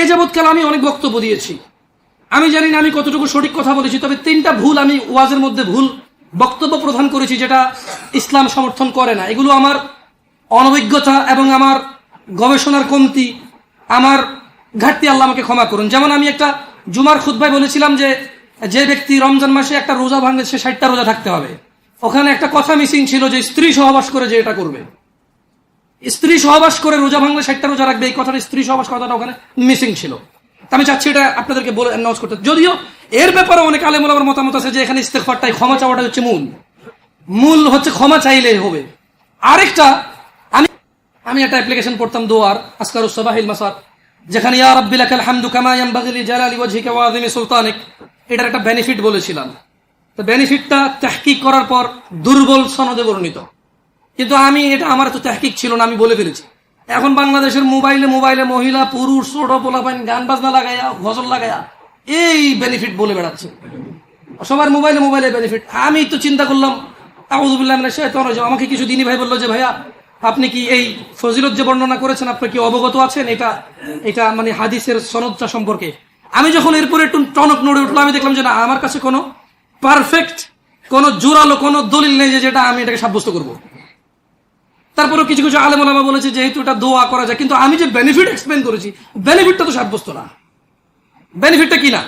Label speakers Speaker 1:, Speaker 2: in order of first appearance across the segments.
Speaker 1: এ যাবৎকাল আমি অনেক বক্তব্য দিয়েছি। আমি জানি না আমি কতটুকু সঠিক কথা বলেছি, তবে তিনটা ভুল আমি ওয়াজের মধ্যে ভুল বক্তব্য প্রদান করেছি যেটা ইসলাম সমর্থন করে না। এগুলো আমার অনভিজ্ঞতা এবং আমার গবেষণার কমতি, আমার ঘাটতি আল্লাহ আমাকে ক্ষমা করুন। যেমন আমি একটা জুমার খুদ্ায় বলেছিলাম যে যে ব্যক্তি রমজান মাসে একটা রোজা ভাঙলে সে ষাটটা রোজা থাকতে হবে। ওখানে একটা কথা মিসিং ছিল যে, স্ত্রী সহবাস করে যে এটা করবে। স্ত্রী সহবাস করে রোজা ভাঙলে ষাটটা রোজা রাখবে, এই কথাটা স্ত্রী সহবাস কথাটা ওখানে মিসিং ছিল। আমি চাচ্ছি এটা আপনাদেরকে বলে অ্যানাউন্স করতে। যদিও এর ব্যাপারে অনেক আলেমুল আমার মতামত আছে যে এখানে ইস্তেকফারটাই ক্ষমা চাওয়াটা হচ্ছে মূল। মূল হচ্ছে ক্ষমা চাইলে হবে। আরেকটা, আমি আমি একটা অ্যাপ্লিকেশন পড়তাম দোয়ার আসকারুস সাবাহিল মাসার, যেখানে, ইয়া রাব্বি লাকাল হামদু কামা ইয়ানবাগি লি জালালি ওয়াজহিকা ওয়া সুলতানিক। এটার একটা বেনিফিট বলেছিলাম। তো বেনিফিটটা তাহকিক করার পর দুর্বল সনদে বর্ণিত। কিন্তু আমি, এটা আমার তো তাহকিক ছিল না, আমি বলে ফেলেছি। এখন বাংলাদেশের মোবাইলে মোবাইলে মহিলা, পুরুষ, ছোট, পোলাপাইন, গান বাজনা লাগাইয়া গজল লাগাইয়া এই বেনিফিট বলে বেড়াচ্ছে। সবার মোবাইলে মোবাইলে বেনিফিট আমি তো চিন্তা করলাম আউজুবিল্লাহ। আমাকে কিছু দিনই ভাই বলল যে, ভাইয়া, আপনি কি এই ফজিলত যে বর্ণনা করেছেন আপনি কি অবগত আছেন? এটা এটা মানে হাদিসের সনদটা সম্পর্কে। আমি যখন এরপরে একটু টনক নড়ে উঠল, আমি দেখলাম যে, না, আমার কাছে কোনো পারফেক্ট কোনো জোরালো, কোনো দলিল নেই যে, যেটা আমি এটাকে সাব্যস্ত করব। তারপরে কিছু কিছু আলেম বলেছে যেহেতু এটা দোয়া করা যায়। কিন্তু আমি যে বেনিফিট এক্সপ্লেন করেছি বেনিফিটটা তো সাব্যস্ত না। বেনিফিটটা কি না?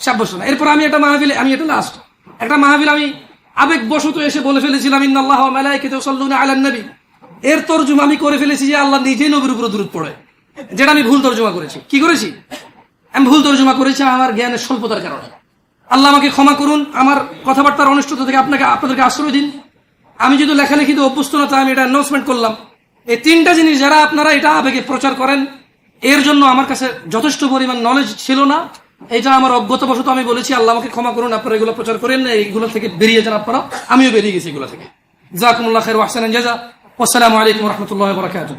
Speaker 1: সাব্যস্ত না। এরপর আমি একটা মাহফিলে, আমি এটা লাস্ট একটা মাহফিল আমি আবেগবশত এসে বলে ফেলেছিলাম ইন্নাল্লাহ ইউসাল্লুনা আলান নবী। এর তরজমা আমি করে ফেলেছি যে, আল্লাহ নিজেই নবীর উপর দূরত পড়ে। যেটা আমি ভুল তর্জমা করেছি। কি করেছি? আমি ভুল তর্জমা করেছি আমার জ্ঞানের স্বল্পতার কারণে। আল্লাহ আমাকে ক্ষমা করুন। আমার কথাবার্তার অনিষ্টতা থেকে আপনাকে, আপনাদেরকে আশ্রয় দিন। আমি যদি লেখালেখিতে অভ্যস্ত না তাই আমি এটা অ্যানাউন্সমেন্ট করলাম। এই তিনটা জিনিস যারা আপনারা এটা আবেগে প্রচার করেন, এর জন্য আমার কাছে যথেষ্ট পরিমাণ নলেজ ছিল না। এটা আমার অজ্ঞতাবশত আমি বলেছি, আল্লাহ আমাকে ক্ষমা করুন, আপনারা এগুলো প্রচার করেন না, এইগুলো থেকে বেরিয়ে যান আপনারা। আমিও বেরিয়ে গেছি এগুলো থেকে। জাকুমুল্লাহ খের ওয়াহসান জাজা আসসালামু আলাইকুম রহমতুল্লাহ বরাকাতুহ।